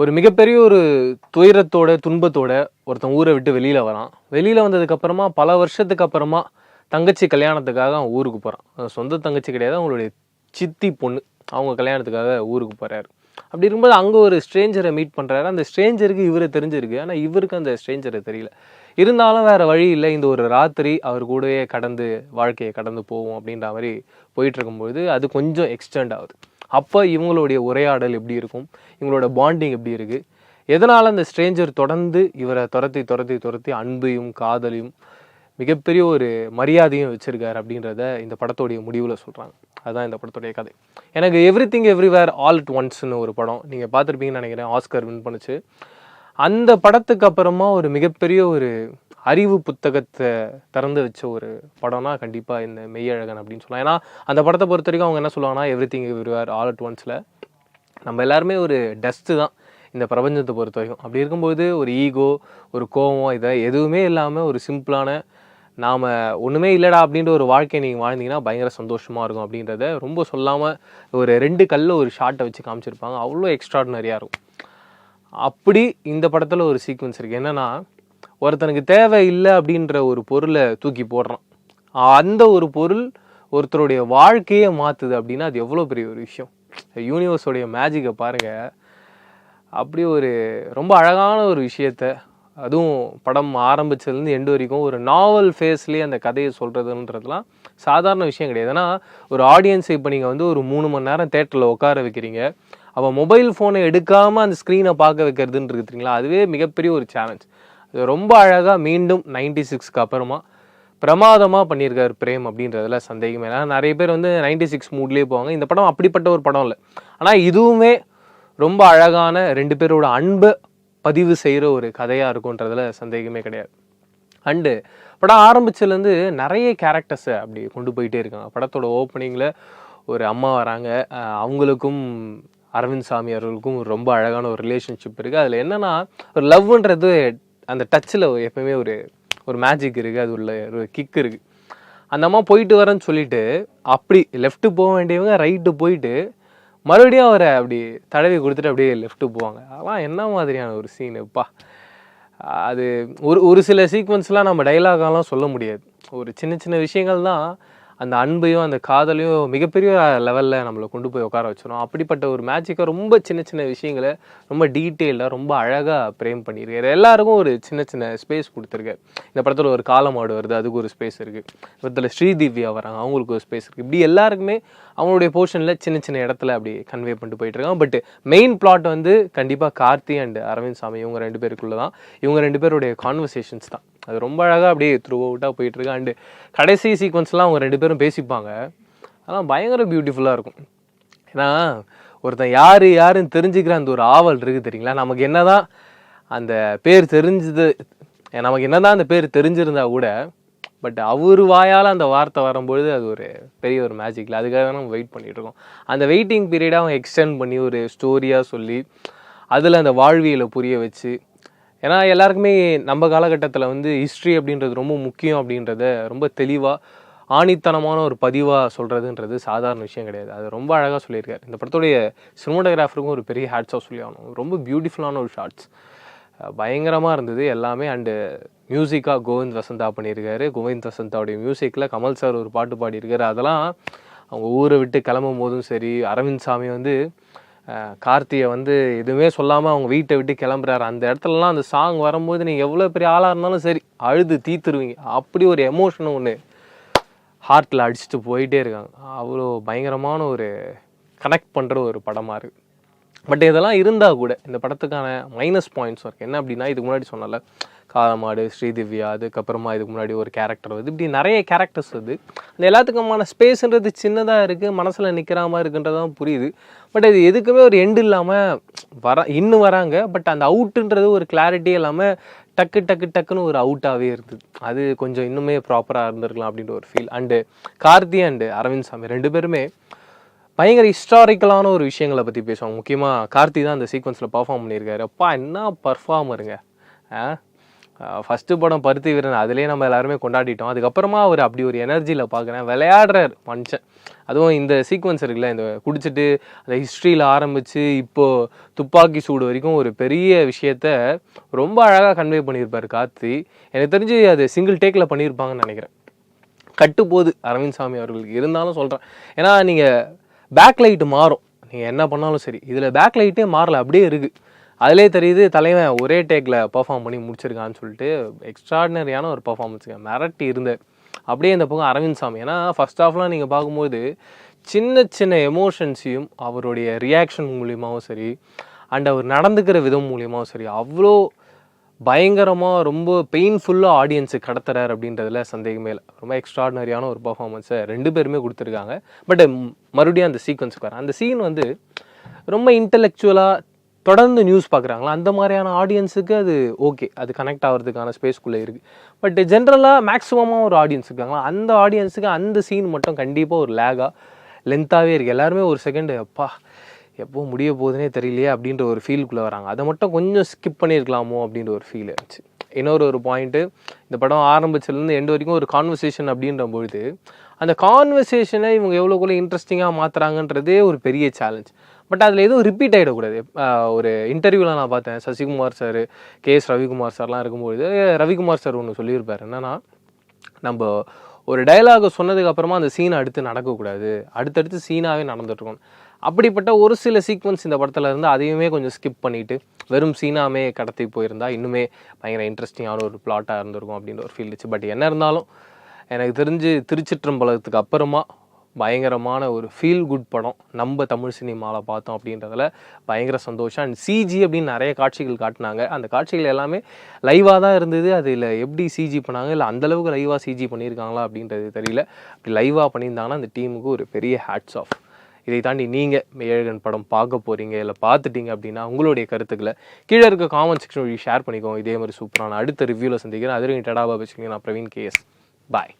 ஒரு மிகப்பெரிய ஒரு துயரத்தோட துன்பத்தோட ஒருத்தன் ஊரை விட்டு வெளியில் வரான். வெளியில் வந்ததுக்கப்புறமா பல வருஷத்துக்கு அப்புறமா தங்கச்சி கல்யாணத்துக்காக அவன் ஊருக்கு போகிறான் சொந்த தங்கச்சி கிடையாது அவங்களுடைய சித்தி பொண்ணு. அவங்க கல்யாணத்துக்காக ஊருக்கு போகிறாரு அப்படி இருக்கும்போது அங்கே ஒரு ஸ்ட்ரேஞ்சரை மீட் பண்ணுறாரு அந்த ஸ்ட்ரேஞ்சருக்கு இவரை தெரிஞ்சிருக்கு. ஆனால் இவருக்கு அந்த ஸ்ட்ரேஞ்சரை தெரியல. இருந்தாலும் வேறு வழி இல்லை. இந்த ஒரு ராத்திரி அவர் கூடவே கடந்து வாழ்க்கையை கடந்து போவோம் அப்படின்ற மாதிரி போயிட்டு இருக்கும்போது அது கொஞ்சம் எக்ஸ்டெண்ட் ஆகுது. அப்போ இவங்களுடைய உரையாடல் எப்படி இருக்கும்? இவங்களோட பாண்டிங் எப்படி இருக்குது எதனால் அந்த ஸ்ட்ரேஞ்சர் தொடர்ந்து இவரை துரத்தி துரத்தி துரத்தி அன்பையும் காதலையும் மிகப்பெரிய ஒரு மரியாதையும் வச்சுருக்காரு அப்படின்றத இந்த படத்தோடைய முடிவில் சொல்கிறாங்க அதுதான் இந்த படத்துடைய கதை. எனக்கு everything everywhere all at ஒன்ஸ்னு ஒரு படம். நீங்கள் பார்த்துருப்பீங்கன்னு நினைக்கிறேன். ஆஸ்கர் வின் பண்ணுச்சு. அந்த படத்துக்கு அப்புறமா ஒரு மிகப்பெரிய ஒரு அறிவு புத்தகத்தை திறந்து வச்ச ஒரு படம்னா கண்டிப்பாக இந்த மெய்யழகன் அப்படின்னு சொல்லலாம். ஏன்னா அந்த படத்தை பொறுத்த வரைக்கும் அவங்க என்ன சொல்லுவாங்கன்னா everything everywhere all at ஒன்ஸில் நம்ம எல்லாருமே ஒரு டஸ்ட்டு தான் இந்த பிரபஞ்சத்தை பொறுத்த வரைக்கும். அப்படி இருக்கும்போது ஒரு ஈகோ ஒரு கோவம் இதை எதுவுமே இல்லாமல் ஒரு சிம்பிளான நாம் ஒன்றுமே இல்லைடா அப்படின்ற ஒரு வாழ்க்கையை நீங்கள் வாழ்ந்தீங்கன்னா பயங்கர சந்தோஷமாக இருக்கும் அப்படின்றத ரொம்ப சொல்லாமல் ஒரு ரெண்டு கல்லில் ஒரு ஷார்ட்டை வச்சு காமிச்சிருப்பாங்க. அவ்வளோ எக்ஸ்ட்ராடினரியாக இருக்கும். அப்படி இந்த படத்தில் ஒரு சீக்வன்ஸ் இருக்குது என்னென்னா ஒருத்தனுக்கு தேவை இல்லை அப்படின்ற ஒரு பொருளை தூக்கி போடுறான். அந்த ஒரு பொருள் ஒருத்தருடைய வாழ்க்கையே மாற்றுது அப்படின்னா அது எவ்வளோ பெரிய ஒரு விஷயம். யூனிவர்ஸோடைய மேஜிக்கை பாருங்கள் அப்படி ஒரு ரொம்ப அழகான ஒரு விஷயத்த அதுவும் படம் ஆரம்பிச்சதுலேருந்து எண்டு வரைக்கும் ஒரு நாவல் ஃபேஸ்லேயே அந்த கதையை சொல்கிறதுன்றதுலாம் சாதாரண விஷயம் கிடையாது. ஏன்னா ஒரு ஆடியன்ஸை இப்போ நீங்கள் வந்து ஒரு மூணு மணி நேரம் தேட்டரில் உட்கார வைக்கிறீங்க. அவன் மொபைல் ஃபோனை எடுக்காமல் அந்த ஸ்க்ரீனை பார்க்க வைக்கிறதுன்னு இருக்குதுங்களா அதுவே மிகப்பெரிய ஒரு சேலஞ்ச் ரொம்ப அழகாக மீண்டும் நைன்டி சிக்ஸ்க்கு அப்புறமா பிரமாதமாக பண்ணியிருக்காரு பிரேம் அப்படின்றதுல சந்தேகமே. ஏன்னா நிறைய பேர் வந்து நைன்டி சிக்ஸ் மூட்லேயே போவாங்க. இந்த படம் அப்படிப்பட்ட ஒரு படம் இல்லை. ஆனால் இதுவுமே ரொம்ப அழகான ரெண்டு பேரோட அன்பை பதிவு செய்கிற ஒரு கதையாக இருக்குன்றதுல சந்தேகமே கிடையாது. அண்டு படம் ஆரம்பிச்சதுலேருந்து நிறைய கேரக்டர்ஸை அப்படி கொண்டு போயிட்டே இருக்காங்க. படத்தோட ஓப்பனிங்கில் ஒரு அம்மா வராங்க. அவங்களுக்கும் அரவிந்த் சாமி அவர்களுக்கும் ஒரு ரொம்ப அழகான ஒரு ரிலேஷன்ஷிப் இருக்குது அதில் என்னென்னா ஒரு லவ்ன்றது அந்த டச்சில் எப்பவுமே ஒரு ஒரு மேஜிக் இருக்குது அது உள்ள ஒரு கிக் இருக்குது அந்த அம்மா போயிட்டு வரேன்னு சொல்லிட்டு அப்படி லெஃப்ட்டு போக வேண்டியவங்க ரைட்டு போயிட்டு மறுபடியும் அவரை அப்படி தடவி கொடுத்துட்டு அப்படியே லெஃப்ட்டு போவாங்க. அதெல்லாம் என்ன மாதிரியான ஒரு சீனுப்பா அது ஒரு ஒரு சில சீக்வன்ஸ்லாம் நம்ம டைலாகெல்லாம் சொல்ல முடியாது. ஒரு சின்ன சின்ன விஷயங்கள் தான் அந்த அன்பையும் அந்த காதலையும் மிகப்பெரிய லெவலில் நம்மளை கொண்டு போய் உட்கார வச்சிடும் அப்படிப்பட்ட ஒரு மேஜிக்கை ரொம்ப சின்ன சின்ன விஷயங்களை ரொம்ப டீட்டெயிலாக ரொம்ப அழகாக பிரேம் பண்ணியிருக்காரு. எல்லாருக்கும் ஒரு சின்ன சின்ன ஸ்பேஸ் கொடுத்துருக்காரு இந்த படத்தில் ஒரு காலமாடு வருது அதுக்கு ஒரு ஸ்பேஸ் இருக்குது படத்தில் ஸ்ரீதிவ்யா வராங்க அவங்களுக்கு ஒரு ஸ்பேஸ் இருக்குது இப்படி எல்லாருக்குமே அவங்களுடைய போர்ஷனில் சின்ன சின்ன இடத்துல அப்படி கன்வே பண்ணிட்டு போயிட்டுருக்கான் பட் மெயின் பிளாட் வந்து கண்டிப்பாக கார்த்தி அண்ட் அரவிந்த் சாமி இவங்க ரெண்டு பேருக்குள்ளே தான் இவங்க ரெண்டு பேருடைய கான்வர்சேஷன்ஸ் தான். அது ரொம்ப அழகாக அப்படியே த்ரூ அவுட்டாக போயிட்டுருக்கு. அண்டு கடைசி சீக்வன்ஸ்லாம் அவங்க ரெண்டு பேரும் பேசிப்பாங்க. அதெல்லாம் பயங்கர பியூட்டிஃபுல்லாக இருக்கும். ஏன்னா ஒருத்தன் யார் யாருன்னு தெரிஞ்சுக்கிற அந்த ஒரு ஆவல் இருக்குது தெரியுங்களா? நமக்கு என்ன தான் அந்த பேர் தெரிஞ்சது நமக்கு என்னதான் அந்த பேர் தெரிஞ்சிருந்தா கூட பட் அவர் வாயால் அந்த வார்த்தை வரும்பொழுது அது ஒரு பெரிய ஒரு மேஜிக்கில் அதுக்காக தான் நம்ம வெயிட் பண்ணிகிட்ருக்கோம் இருக்கோம். அந்த வெயிட்டிங் பீரியடை அவங்க எக்ஸ்டெண்ட் பண்ணி ஒரு ஸ்டோரியாக சொல்லி அதில் அந்த வாழ்வியலை புரிய வச்சு ஏன்னா எல்லாருக்குமே நம்ம காலகட்டத்தில் வந்து ஹிஸ்ட்ரி அப்படின்றது ரொம்ப முக்கியம் அப்படின்றத ரொம்ப தெளிவாக ஆணித்தனமான ஒரு பதிவாக சொல்கிறதுன்றது சாதாரண விஷயம் கிடையாது. அது ரொம்ப அழகாக சொல்லியிருக்காரு. இந்த படத்துடைய சினிமோட்டோகிராஃபருக்கும் ஒரு பெரிய ஹேட்ஸ் ஆஃப் சொல்லி ஆகணும். ரொம்ப பியூட்டிஃபுல்லான ஒரு ஷார்ட்ஸ் பயங்கரமாக இருந்தது எல்லாமே. அண்டு மியூசிக்காக கோவிந்த் வசந்தா பண்ணியிருக்காரு. கோவிந்த் வசந்தாவுடைய மியூசிக்கில் கமல் சார் ஒரு பாட்டு பாடியிருக்காரு. அதெல்லாம் அவங்க ஊரை விட்டு கிளம்பும் போதும் சரி அரவிந்த் சாமி வந்து கார்த்தியை வந்து எதுவுமே சொல்லாமல் அவங்க வீட்டை விட்டு கிளம்புறாரு. அந்த இடத்துலலாம் அந்த சாங் வரும்போது நீங்கள் எவ்வளோ பெரிய ஆளாக இருந்தாலும் சரி அழுது தீத்துருவீங்க. அப்படி ஒரு எமோஷனும் ஒன்று ஹார்ட்டில் அடிச்சுட்டு போயிட்டே இருக்காங்க. அவ்வளோ பயங்கரமான ஒரு கனெக்ட் பண்ணுற ஒரு படமாக இருக்குது பட் இதெல்லாம் இருந்தால் கூட இந்த படத்துக்கான மைனஸ் பாயிண்ட்ஸ் இருக்குது என்ன அப்படின்னா இதுக்கு முன்னாடி சொன்னல காலமாடு ஸ்ரீதிவ்யா அதுக்கப்புறமா இதுக்கு முன்னாடி ஒரு கேரக்டர் வருது. இப்படி நிறைய கேரக்டர்ஸ் வருது. அந்த எல்லாத்துக்குமான ஸ்பேஸ்ன்றது சின்னதாக இருக்குது மனசில் நிற்கிற மாதிரி இருக்குன்றதான் புரியுது. பட் இது எதுக்குமே ஒரு எண்டு இல்லாமல் வர இன்னும் வராங்க. பட் அந்த அவுட்டுன்றது ஒரு கிளாரிட்டி இல்லாமல் டக்கு டக்கு டக்குன்னு ஒரு அவுட்டாகவே இருக்குது அது கொஞ்சம் இன்னுமே ப்ராப்பராக இருந்திருக்கலாம் அப்படின்ற ஒரு feel and Karthi and Arvind Swamy ரெண்டு பேருமே பயங்கர ஹிஸ்டாரிக்கலான ஒரு விஷயங்களை பற்றி பேசுவாங்க. முக்கியமாக கார்த்தி தான் அந்த சீக்வன்ஸில் பர்ஃபார்ம் பண்ணியிருக்காரு. அப்பா என்ன பர்ஃபார்மருங்க ஃபஸ்ட்டு படம் பருத்தி வீரன் அதுலேயே நம்ம எல்லாருமே கொண்டாடிட்டோம். அதுக்கப்புறமா அவர் அப்படி ஒரு எனர்ஜியில் பார்க்குறேன். விளையாடுறார் மனுஷன். அதுவும் இந்த சீக்வன்ஸ் இருக்குல்ல இந்த குடிச்சிட்டு அந்த ஹிஸ்ட்ரியில் ஆரம்பித்து இப்போது துப்பாக்கி சூடு வரைக்கும் ஒரு பெரிய விஷயத்த ரொம்ப அழகாக கன்வே பண்ணியிருப்பார் கார்த்தி. எனக்கு தெரிஞ்சு அது சிங்கிள் டேக்கில் பண்ணியிருப்பாங்கன்னு நினைக்கிறேன். கட்டு போகுது அரவிந்த் சாமி அவர்களுக்கு. இருந்தாலும் சொல்கிறேன் ஏன்னா நீங்கள் பேக் லைட்டு மாறும். நீங்கள் என்ன பண்ணாலும் சரி. இதில் பேக் லைட்டே மாறல. அப்படியே இருக்குது அதிலே தெரியுது தலைவன் ஒரே டேக்கில் பர்ஃபார்ம் பண்ணி முடிச்சிருக்கான்னு சொல்லிட்டு எக்ஸ்ட்ராடினரியான ஒரு பர்ஃபார்மன்ஸுங்க மிரட்டி இருந்தார் அப்படியே இந்த பக்கம் அரவிந்த் சாமி. ஏன்னா ஃபர்ஸ்ட் ஆஃப்லாம் நீங்கள் பார்க்கும்போது சின்ன சின்ன எமோஷன்ஸையும் அவருடைய ரியாக்ஷன் மூலியமாகவும் சரி அண்ட் அவர் நடந்துக்கிற விதம் மூலியமாகவும் சரி அவ்வளோ பயங்கரமாக ரொம்ப பெயின்ஃபுல்லாக ஆடியன்ஸு கடத்துறாரு அப்படின்றதுல சந்தேகமே இல்லை. ரொம்ப எக்ஸ்ட்ராடினரியான ஒரு பர்ஃபார்மன்ஸை ரெண்டு பேருமே கொடுத்துருக்காங்க. பட் மறுபடியும் அந்த சீக்வன்ஸுக்கு வரேன் அந்த சீன் வந்து ரொம்ப இன்டெலெக்சுவலாக தொடர்ந்து நியூஸ் பார்க்குறாங்களா? அந்த மாதிரியான ஆடியன்ஸுக்கு அது ஓகே அது கனெக்ட் ஆகிறதுக்கான ஸ்பேஸ்க்குள்ளே இருக்குது பட் ஜென்ரலாக மேக்ஸிமமாக ஒரு ஆடியன்ஸ் இருக்காங்களா? அந்த ஆடியன்ஸுக்கு அந்த சீன் மட்டும் கண்டிப்பாக ஒரு லேகாக லென்த்தாகவே இருக்குது எல்லாருமே ஒரு செகண்ட் அப்பா எப்போ முடிய போகுதுனே தெரியலையே அப்படின்ற ஒரு ஃபீலுக்குள்ளே வராங்க. அதை மட்டும் கொஞ்சம் ஸ்கிப் பண்ணியிருக்கலாமோ அப்படின்ற ஒரு ஃபீல் இருந்துச்சு. இன்னொரு ஒரு பாயிண்ட்டு இந்த படம் ஆரம்பிச்சதுலேருந்து எண்டு வரைக்கும் ஒரு கான்வர்சேஷன் அப்படின்ற பொழுது அந்த கான்வர்சேஷனை இவங்க எவ்வளோக்குள்ளே இன்ட்ரெஸ்டிங்காக மாற்றுறாங்கன்றதே ஒரு பெரிய சேலஞ்ச் பட் அதில் எதுவும் ரிப்பீட் ஆகிடக்கூடாது ஒரு இன்டர்வியூவில் நான் பார்த்தேன். Sasikumar sir K S Ravikumar சார்லாம் இருக்கும்பொழுது ரவிக்குமார் சார் ஒன்று சொல்லியிருப்பார். என்னன்னா நம்ம ஒரு டயலாக சொன்னதுக்கு அப்புறமா அந்த சீன் அடுத்து நடக்கக்கூடாது. அடுத்தடுத்து சீனாகவே நடந்துட்டுருக்கணும். அப்படிப்பட்ட ஒரு சில சீக்வன்ஸ் இந்த படத்தில் இருந்து அதையுமே கொஞ்சம் ஸ்கிப் பண்ணிட்டு வெறும் சீனாமே கடத்தி போயிருந்தா இன்னுமே பயங்கர இன்ட்ரெஸ்டிங்கான ஒரு பிளாட்டாக இருந்திருக்கும் அப்படின்ற ஒரு ஃபீல் இருந்துச்சு பட் என்ன இருந்தாலும் எனக்கு தெரிஞ்சு திருச்சிற்றம்பலத்துக்கு அப்புறமா பயங்கரமான ஒரு ஃபீல் குட் படம். நம்ம தமிழ் சினிமாவில் பார்த்தோம் அப்படின்றதுல பயங்கர சந்தோஷம். அண்ட் சிஜி அப்படின்னு நிறைய காட்சிகள் காட்டினாங்க. அந்த காட்சிகள் எல்லாமே லைவாக தான் இருந்தது. அதில் எப்படி சிஜி பண்ணாங்க? இல்லை அந்தளவுக்கு லைவாக சிஜி பண்ணியிருக்காங்களா அப்படின்றது தெரியல. அப்படி லைவாக பண்ணியிருந்தாங்கன்னா அந்த டீமுக்கு ஒரு பெரிய ஹேட்ஸ் ஆஃப் இதை தாண்டி நீங்கள் ஏழகன் படம் பார்க்க போகிறீங்க இல்லை பார்த்துட்டீங்க அப்படின்னா உங்களுடைய கருத்துக்களை கீழே இருக்க காமெண்ட் செக்ஷன் ஷேர் பண்ணிக்கோங்க. இதே மாதிரி சூப்பரான அடுத்த ரிவ்யூவில் சந்திக்கிறேன். அது டடாபா வச்சுக்கோங்க. நான் பிரவீன் கேஎஸ் பாய்